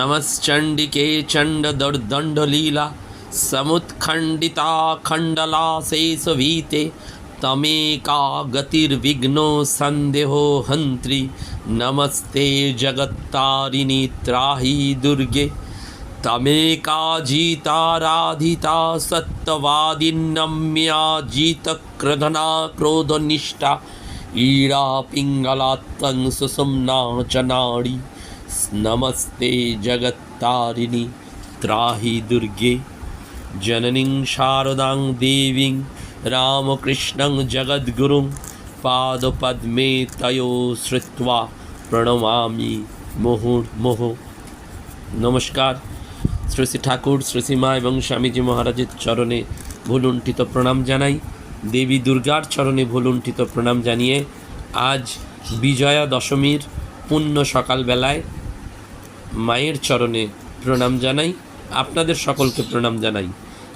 नमश्चण्डिके चण्डदुर्दण्डलीला समुत्खण्डिता खण्डलाशेषवीते तमेका गतिर्विघ्नो सन्देहो हन्त्रि नमस्ते जगत्तारिणि त्राहि दुर्गे तमेका जिताराधिता सत्यवादिन्नम्या जितक्रधना क्रोधनिष्ठा ईडा पिङ्गलात्तं सुसुम्ना च नाडी नमस्ते जगत्तारिणि त्राहि दुर्गे जननीं शारदां देवीं रामकृष्णं जगद्गुरुं पादपद्मे तयो শ্রুত্বা প্রণমামি মুহুর্মুহু নমস্কার শ্রী শ্রী ঠাকুর শ্রীসীমা এবং স্বামীজি মহারাজের চরণে ভুলুণ্ঠিত প্রণাম জানাই দেবী দুর্গার চরণে ভুলুণ্ঠিত প্রণাম জানিয়ে আজ বিজয়া দশমীর পুণ্য সকালবেলায় মায়ের চরণে প্রণাম জানাই আপনাদের সকলকে প্রণাম জানাই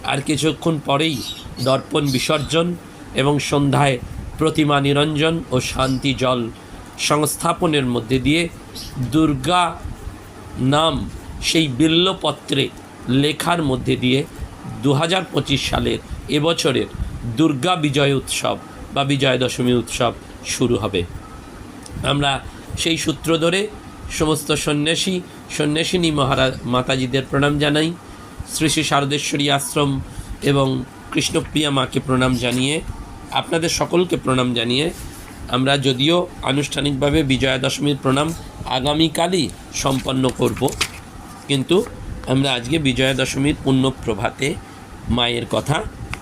আর কিছুক্ষণ পরেই দর্পণ বিসর্জন এবং সন্ধ্যায় প্রতিমা নিরঞ্জন ও শান্তি জল সংস্থাপনের মধ্যে দিয়ে দুর্গা নাম সেই বিল্লপত্রে লেখার মধ্যে দিয়ে দু হাজার পঁচিশ সালের এবছরের দুর্গা বিজয় উৎসব বা বিজয়া দশমী উৎসব শুরু হবে। আমরা সেই সূত্র ধরে সমস্ত সন্ন্যাসী, সন্ন্যাসিনী মহারাজ মাতাজিদের প্রণাম জানাই। শ্রী শ্রী শারদেশ্বরী আশ্রম এবং কৃষ্ণপ্রিয়া মাকে প্রণাম জানিয়ে, আপনাদের সকলকে প্রণাম জানিয়ে, আমরা যদিও আনুষ্ঠানিকভাবে বিজয়া দশমীর প্রণাম আগামীকালই সম্পন্ন করব, কিন্তু আমরা আজকে বিজয়া দশমীর পুণ্য প্রভাতে মায়ের কথা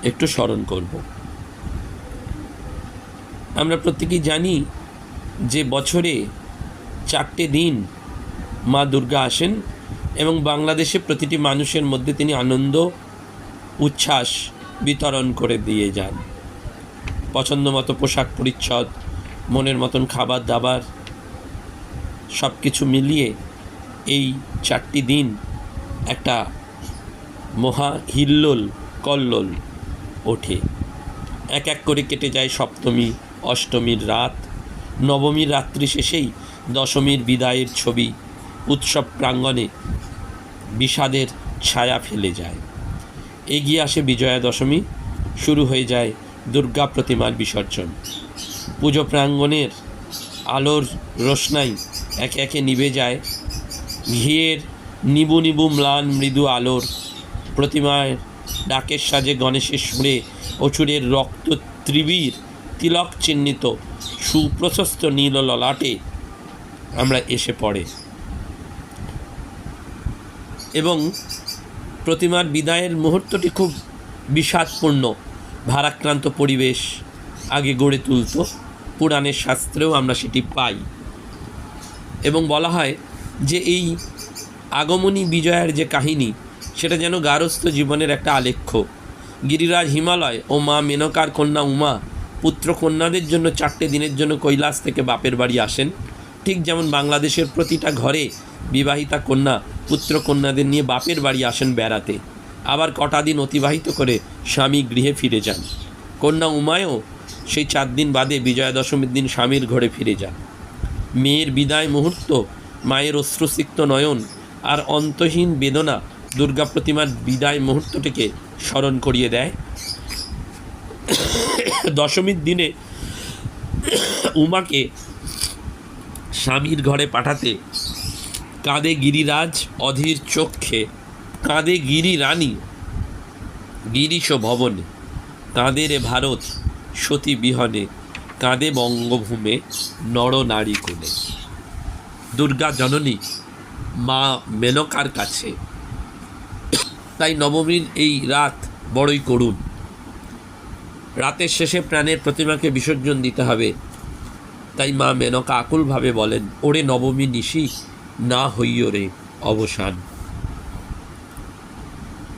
একটু স্মরণ করব। আমরা প্রত্যেকেই জানি যে বছরে চারটে দিন মা দুর্গা আসেন এবং বাংলাদেশে প্রতিটি মানুষের মধ্যে তিনি আনন্দ, উচ্ছ্বাস বিতরণ করে দিয়ে যান। পছন্দ মতো পোশাক পরিচ্ছদ, মনের মতন খাবার দাবার সব কিছু মিলিয়ে এই চারটি দিন একটা মহা হিল্লোল, কল্লোল ওঠে। এক এক করে কেটে যায় সপ্তমী, অষ্টমীর রাত। নবমীর রাত্রি শেষেই দশমীর বিদায়ের ছবি উৎসব প্রাঙ্গণে বিষাদের ছায়া ফেলে যায়। এগিয়ে আসে বিজয়া দশমী, শুরু হয়ে যায় দুর্গা প্রতিমার বিসর্জন। পুজো প্রাঙ্গণের আলোর রোশনাই একে একে নিভে যায়। ঘিয়ের নিবু নিবু ম্লান মৃদু আলোর প্রতিমার ডাকের সাজে গণেশের সুরে অচুরের রক্ত ত্রিবীর তিলক চিহ্নিত সুপ্রশস্ত নীল ললাটে আমরা এসে পড়ে। এবং প্রতিমার বিদায়ের মুহূর্তটি খুব বিষাদপূর্ণ, ভারাক্রান্ত পরিবেশ আগে গড়ে তুলত, পুরাণের শাস্ত্রেও আমরা সেটি পাই। এবং বলা হয় যে এই আগমনী বিজয়ের যে কাহিনী, সেটা যেন গারস্থ জীবনের একটা আলেখ্য। গিরিরাজ হিমালয় ও মা মেনকার কন্যা উমা পুত্র কন্যাদের জন্য চারটে দিনের জন্য কৈলাস থেকে বাপের বাড়ি আসেন। ঠিক যেমন বাংলাদেশের প্রতিটা ঘরে বিবাহিতা কন্যা পুত্র কন্যাদের নিয়ে বাপের বাড়ি আসেন বেড়াতে। আবার কটা দিন অতিবাহিত করে স্বামী গৃহে ফিরে যান। কন্যা উমায়ও সেই চার দিন বাদে বিজয়া দশমীর দিন স্বামীর ঘরে ফিরে যান। মেয়ের বিদায় মুহূর্ত, মায়ের অশ্রুসিক্ত নয়ন আর অন্তহীন বেদনা দুর্গা প্রতিমার বিদায় মুহূর্তটিকে স্মরণ করিয়ে দেয়। দশমীর দিনে উমাকে স্বামীর ঘরে পাঠাতে কাঁদে গিরিরাজ অধীর চক্ষে, কাঁদে গিরি রানী গিরিশ ভবনে, কাঁদে রে ভারত সতী বিহনে, কাঁদে বঙ্গভূমে নরনারী কোলে দুর্গা জননী, মা মেনকার কাছে। তাই নবমীর এই রাত বড়ই করুণ। রাতের শেষে প্রাণের প্রতিমাকে বিসর্জন দিতে হবে। তাই মা মেনকা আকুলভাবে বলেন, ওরে নবমী নিশি না হইও রে অবসান।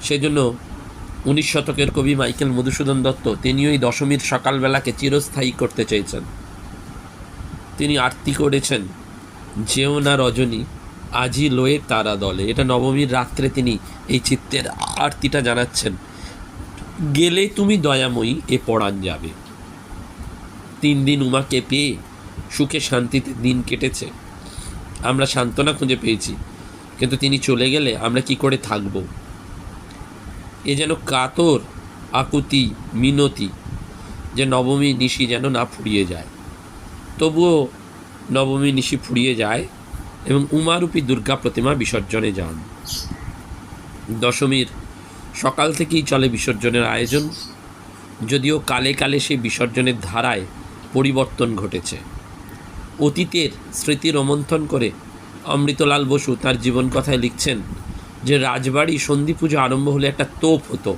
সেজন্য উনিশ শতকের কবি মাইকেল মধুসূদন দত্ত তিনিও এই দশমীর সকালবেলাকে চিরস্থায়ী করতে চেয়েছেন। তিনি আরতি করেছেন, যেও না রজনী, আজি লয়ে তারা দলে। এটা নবমীর রাত্রে তিনি এই চিত্তের আরতিটা জানাচ্ছেন, গেলে তুমি দয়াময়ী, এ পড়ান যাবে। তিন দিন উমাকে পেয়ে সুখে শান্তিতে দিন কেটেছে। আমরা সান্ত্বনা খুঁজে পেয়েছি। কিন্তু তিনি চলে গেলে আমরা কি করে থাকব? এ যেন কাতর আকুতি মিনতি, যে নবমী নিশি যেন না ফুরিয়ে যায়। তবুও নবমী নিশি ফুরিয়ে যায় এবং উমারূপী দুর্গা প্রতিমা বিসর্জনে যান। দশমীর সকাল থেকেই চলে বিসর্জনের আয়োজন, যদিও কালে কালে সেই বিসর্জনের ধারায় পরিবর্তন ঘটেছে। অতীতের স্মৃতি রোমন্থন করে অমৃতলাল বসু তার জীবন কথায় লিখছেন যে রাজবাড়ি সন্ধি পুজো আরম্ভ হলে একটা তোপ হতো।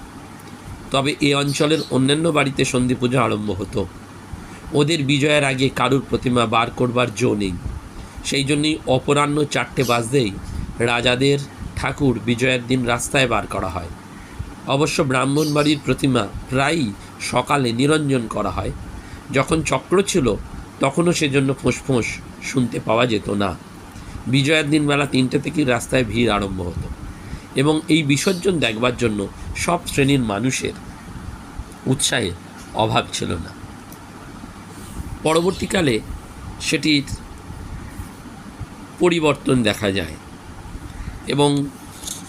তবে এ অঞ্চলের অন্যান্য বাড়িতে সন্ধি পুজো আরম্ভ হতো। ওদের বিজয়ের আগে কারুর প্রতিমা বার করবার জো নেই। সেই জন্যই অপরাহ্ন চারটে বাজতেই রাজাদের ঠাকুর বিজয়ের দিন রাস্তায় বার করা হয়। অবশ্য ব্রাহ্মণবাড়ির প্রতিমা প্রায়ই সকালে নিরঞ্জন করা হয়। যখন চক্র ছিল তখনও সেজন্য ফোঁস শুনতে পাওয়া যেত না। বিজয়ের দিন বেলা তিনটে থেকেই রাস্তায় ভিড় আরম্ভ হতো এবং এই বিসর্জন দেখবার জন্য সব শ্রেণির মানুষের উৎসাহের অভাব ছিল না। পরবর্তীকালে সেটির পরিবর্তন দেখা যায় এবং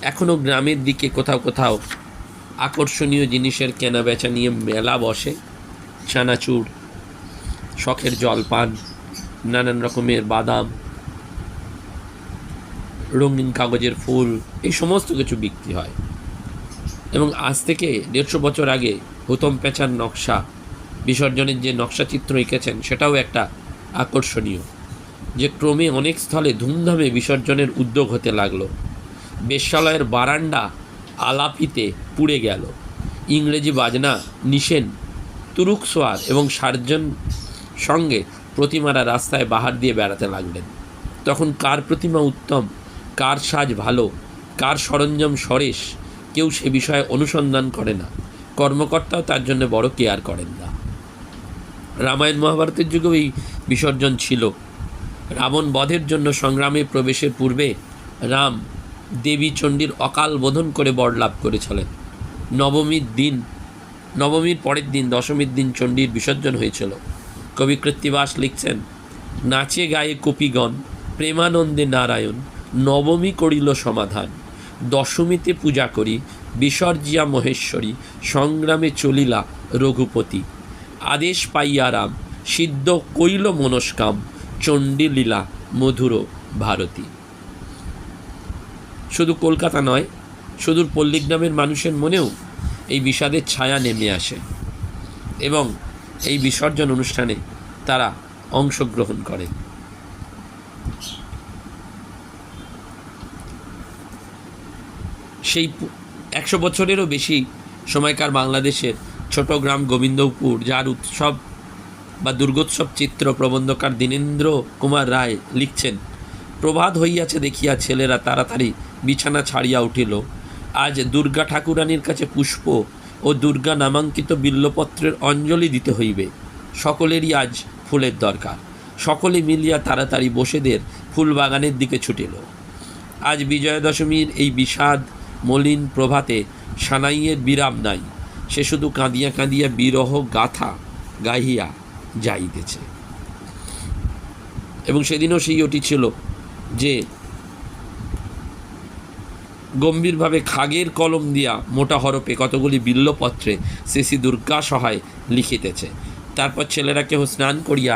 এখনও গ্রামের দিকে কোথাও কোথাও আকর্ষণীয় জিনিসের কেনা বেচা নিয়ে মেলা বসে, চানাচুর শখের জলপান নানান রকমের বাদাম, রঙিন কাগজের ফুল, এই সমস্ত কিছু বিক্রি হয়। এবং আজ থেকে দেড়শো বছর আগে হুতম পেঁচার নকশা, বিসর্জনের যে নকশা চিত্র এঁকেছেন, সেটাও একটা আকর্ষণীয়, যে ক্রমে অনেক স্থলে ধুমধামে বিসর্জনের উদ্যোগ হতে লাগল। বেশ্যালয়ের বারান্দা আলাপিতে পুড়ে গেল। ইংরেজি বাজনা নিশেন তুরুক সোয়ার এবং সার্জন সঙ্গে প্রতিমারা রাস্তায় বাহার দিয়ে বেড়াতে লাগলেন। তখন কার প্রতিমা উত্তম, কার সাজ ভালো, কার সরঞ্জাম সরেশ, কেউ সে বিষয়ে অনুসন্ধান করে না। কর্মকর্তাও তার জন্য বড় কেয়ার করেন না। রামায়ণ মহাভারতের যুগেও এই বিসর্জন ছিল। রাবণ বধের জন্য সংগ্রামে প্রবেশের পূর্বে রাম দেবী চণ্ডীর অকাল বোধন করে বর লাভ করেছিলেন। নবমীর দিন, নবমীর পরের দিন, দশমীর দিন চণ্ডীর বিসর্জন হয়েছিল। কবি কৃত্তিবাস লিখছেন, নাচে গায়ে কপিগণ, প্রেমানন্দে নারায়ণ, নবমী করিল সমাধান, দশমীতে পূজা করি, বিসর্জিয়া মহেশ্বরী, সংগ্রামে চলিলা রঘুপতি, আদেশ পাইয়া রাম, সিদ্ধ কইল মনস্কাম চণ্ডী লীলা মধুর ভারতী। শুধু কলকাতা নয়, সুদূর পল্লীগ্রামের মানুষের মনেও এই বিষাদের ছায়া নেমে আসে। এবং এই বিসর্জন অনুষ্ঠানে তারা অংশগ্রহণ করে। সেই একশো বছরেরও বেশি সময়কার বাংলাদেশের ছোট গ্রাম গোবিন্দপুর, যার উৎসব বা দুর্গোৎসব চিত্র প্রবন্ধকার দীনেন্দ্র কুমার রায় লিখছেন, প্রভাত হইয়াছে দেখিয়া ছেলেরা তাড়াতাড়ি বিছানা ছাড়িয়া উঠিল। আজ দুর্গা ঠাকুরানীর কাছে পুষ্প ও দুর্গা নামাঙ্কিত বিল্লপত্রের অঞ্জলি দিতে হইবে। সকলেরই আজ ফুলের দরকার। সকলে মিলিয়া তাড়াতাড়ি বসেদের ফুল বাগানের দিকে ছুটিল। আজ বিজয়া দশমীর এই বিষাদ, মলিন প্রভাতে সানাইয়ের বিরাম নাই। সে শুধু কাঁদিয়া কাঁদিয়া বিরহ গাথা গাহিয়া যাইতেছে। এবং সেদিনও সেই ওটি ছিল যে গম্ভীরভাবে খাগের কলম দিয়া মোটা হরপে কতগুলি বিল্লপত্রে শ্রী দুর্গা সহায় লিখিতেছে। তারপর ছেলেরা কেহ স্নান করিয়া,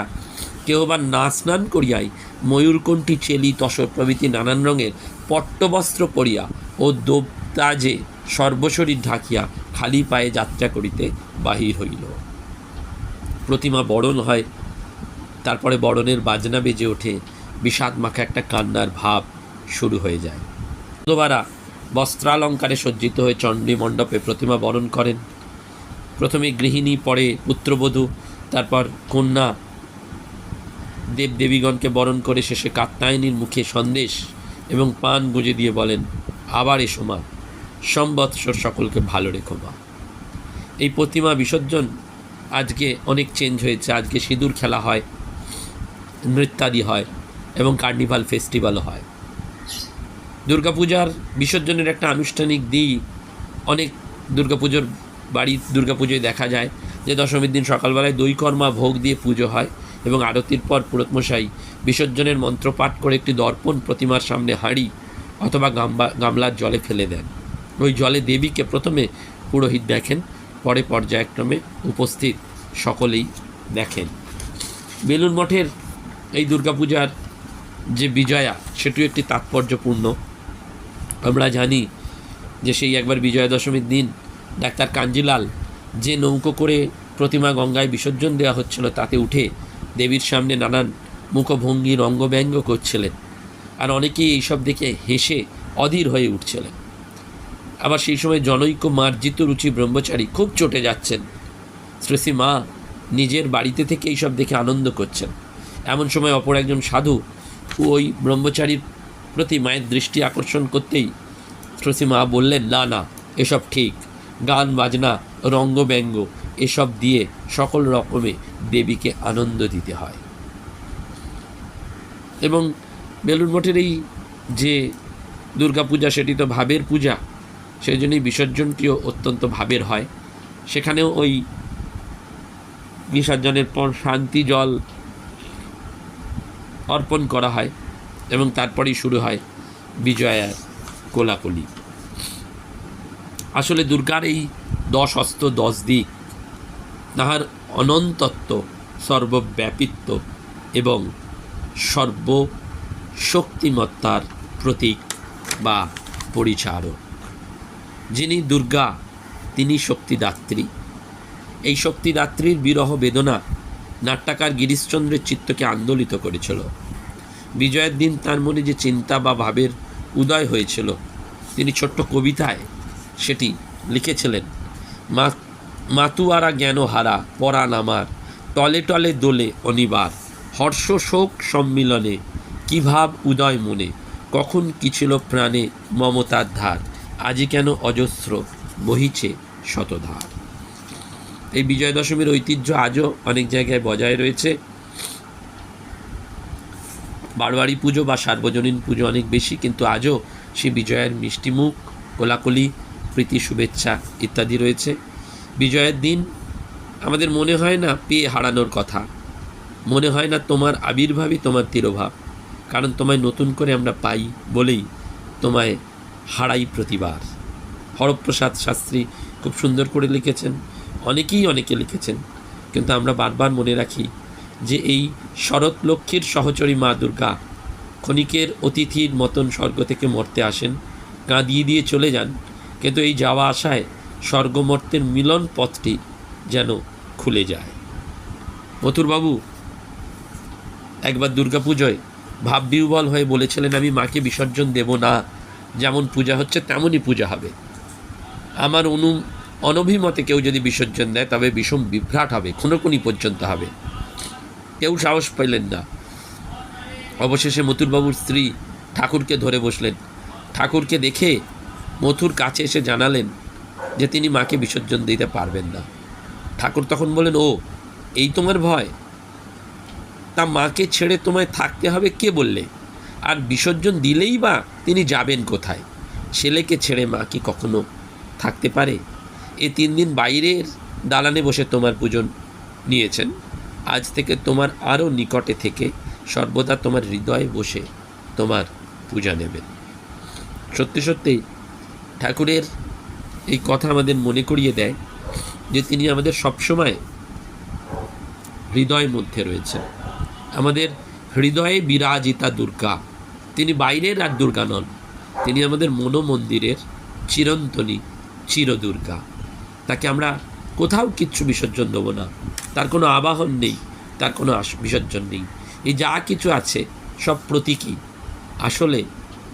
কেহ বা না স্নান করিয়াই ময়ূরকণ্ঠী চেলি, তসর প্রভৃতি নানান রঙের পট্টবস্ত্র পরিয়া ও দোবতাজে সর্বশরীর ঢাকিয়া খালি পায়ে যাত্রা করিতে বাহির হইল। প্রতিমা বরণ হয়, তারপরে বরণের বাজনা বেজে ওঠে, বিষাদ মাখা একটা কান্নার ভাব শুরু হয়ে যায়। দোবারা বস্ত্রালঙ্কারে সজ্জিত হয়ে চণ্ডী মণ্ডপে প্রতিমা বরণ করেন। প্রথমে গৃহিণী, পরে পুত্রবধূ, তারপর কন্যা। দেবদেবীগণকে বরণ করে শেষে কাত্তায়নীর মুখে সন্দেশ এবং পান গুঁজে দিয়ে বলেন, আবার এসো মা, সম্বৎসর সকলকে ভালো রেখো মা। এই প্রতিমা বিসর্জন আজকে অনেক চেঞ্জ হয়েছে। আজকে সিঁদুর খেলা হয়, নৃত্যাদি হয় এবং কার্নিভাল ফেস্টিভ্যালও হয়। দুর্গাপূজার বিসর্জনের একটা আনুষ্ঠানিক দিক অনেক দুর্গাপুজোর বাড়ি দুর্গাপুজোয় দেখা যায়, যে দশমীর দিন সকালবেলায় দই কর্মা ভোগ দিয়ে পুজো হয় এবং আরতির পর পুরতমশাই বিসর্জনের মন্ত্র পাঠ করে একটি দর্পণ প্রতিমার সামনে হাঁড়ি অথবা গামবা, গামলার জলে ফেলে দেন। ওই জলে দেবীকে প্রথমে পুরোহিত দেখেন, পরে পর্যায়ক্রমে উপস্থিত সকলেই দেখেন। বেলুন মঠের এই দুর্গাপূজার যে বিজয়া, সেটিও একটি তাৎপর্যপূর্ণ। আমরা জানি যে সেই একবার বিজয়া দশমীর দিন ডাক্তার কাঞ্জিলাল যে নৌকো করে প্রতিমা গঙ্গায় বিসর্জন দেওয়া হচ্ছিল, তাতে উঠে দেবীর সামনে নানান মুখভঙ্গির অঙ্গব্যঙ্গ করছিলেন আর অনেকেই এইসব দেখে হেসে অধীর হয়ে উঠছিলেন। আবার সেই সময় জনৈক মার্জিত রুচি ব্রহ্মচারী খুব চটে যাচ্ছেন। শ্রেষী মা নিজের বাড়িতে থেকে এইসব দেখে আনন্দ করছেন। এমন সময় অপর একজন সাধু ওই ব্রহ্মচারীর প্রতি মায়ের দৃষ্টি আকর্ষণ করতেই মা বললেন, না না, এসব ঠিক। গান, বাজনা, রঙ্গব্যঙ্গ, এসব দিয়ে সকল রকমে দেবীকে আনন্দ দিতে হয়। এবং বেলুর মঠের এই যে দুর্গাপূজা সেটি তো ভাবের পূজা, সেই জন্যই বিসর্জনটিও অত্যন্ত ভাবের হয়। সেখানেও ওই বিসর্জনের পর শান্তি, জল অর্পণ করা হয়। এবং তারপরেই শুরু হয় বিজয়ার কোলাকুলি। আসলে দুর্গার এই দশ অস্ত্র, দশ দিক, তাহার অনন্তত্ব, সর্বব্যাপিত্ব এবং সর্বশক্তিমত্তার প্রতীক বা পরিচারক। যিনি দুর্গা, তিনি শক্তিদাত্রী। এই শক্তিদাত্রীর বিরহ বেদনা নাট্যকার গিরিশচন্দ্রের চিত্তকে আন্দোলিত করেছিল। বিজয়ের দিন তার মনে যে চিন্তা বা ভাবের উদয় হয়েছিল, তিনি ছোট্ট কবিতায় সেটি লিখেছিলেন, মা, মাতুয়ারা জ্ঞান হারা, পরাণ আমার, টলে টলে দোলে অনিবার, হর্ষ শোক সম্মিলনে, কি ভাব উদয় মনে, কখন কি ছিল প্রাণে মমতার ধার, আজি কেন অজস্র বহিছে শতধার এই বিজয় দশমীর ঐতিহ্য আজও অনেক জায়গায় বজায় রয়েছে। বারোয়ারি পুজো বা সার্বজনীন পুজো অনেক বেশি, কিন্তু আজও সেই বিজয়ের মিষ্টিমুখ কোলাকুলি, প্রীতি, শুভেচ্ছা ইত্যাদি রয়েছে। বিজয়ের দিন আমাদের মনে হয় না পেয়ে হারানোর কথা। মনে হয় না তোমার আবির্ভাবই তোমার তিরোভাব, কারণ তোমায় নতুন করে আমরা পাই বলেই তোমায় হারাই প্রতিবার। হরপ্রসাদ শাস্ত্রী খুব সুন্দর করে লিখেছেন, অনেকেই অনেকে লিখেছেন, কিন্তু আমরা বারবার মনে রাখি যে এই শরৎ লক্ষ্মীর সহচরী মা দুর্গা ক্ষণিকের অতিথির মতন স্বর্গ থেকে মরতে আসেন, কাঁদিয়ে দিয়ে চলে যান। কিন্তু এই যাওয়া আসায় স্বর্গমর্তের মিলন পথটি যেন খুলে যায়। মথুরবাবু, একবার দুর্গাপুজোয় ভাববিহ্বল হয়ে বলেছিলেন, আমি মাকে বিসর্জন দেব না। যেমন পূজা হচ্ছে, তেমনই পূজা হবে। আমার অনু, অনভিমতে কেউ যদি বিসর্জন দেয়, তবে বিষম বিভ্রাট হবে খুনোখুনি পর্যন্ত হবে। কেউ সাহস পেলেন না। অবশেষে মথুরবাবুর স্ত্রী ঠাকুরকে ধরে বসলেন। ঠাকুরকে দেখে মথুর কাছে এসে জানালেন যে তিনি মাকে বিসর্জন দিতে পারবেন না। ঠাকুর তখন বলেন ও, এই তোমার ভয়? তা মাকে ছেড়ে তোমায় থাকতে হবে কে বললে? আর বিসর্জন দিলেই বা তিনি যাবেন কোথায়? ছেলেকে ছেড়ে মা কি কখনো থাকতে পারে? এ তিন দিন বাইরের দালানে বসে তোমার পূজন নিয়েছেন। আজ থেকে তোমার আরও নিকটে থেকে সর্বদা তোমার হৃদয়ে বসে তোমার পূজা নেবেন সত্যি সত্যি ঠাকুরের এই কথা আমাদের মনে করিয়ে দেয় যে তিনি আমাদের সবসময় হৃদয় মধ্যে রয়েছেন। আমাদের হৃদয়ে বিরাজিতা দুর্গা। তিনি বাইরের আর দুর্গা নন। তিনি আমাদের মনোমন্দিরের চিরন্তনী চিরদুর্গা। তাকে আমরা কোথাও কিচ্ছু বিসর্জন দেবো না। তার কোনো আবাহন নেই, তার কোনো বিসর্জন নেই। এই যা কিছু আছে, সব প্রতীকী। আসলে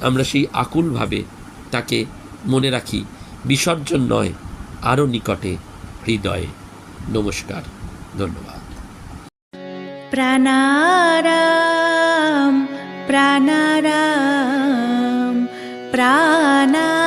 আমরা সেই আকুলভাবে তাকে মনে রাখি। বিসর্জন নয়, আরও নিকটে হৃদয়ে। নমস্কার, ধন্যবাদ। প্রাণারাম প্রাণারাম প্রাণা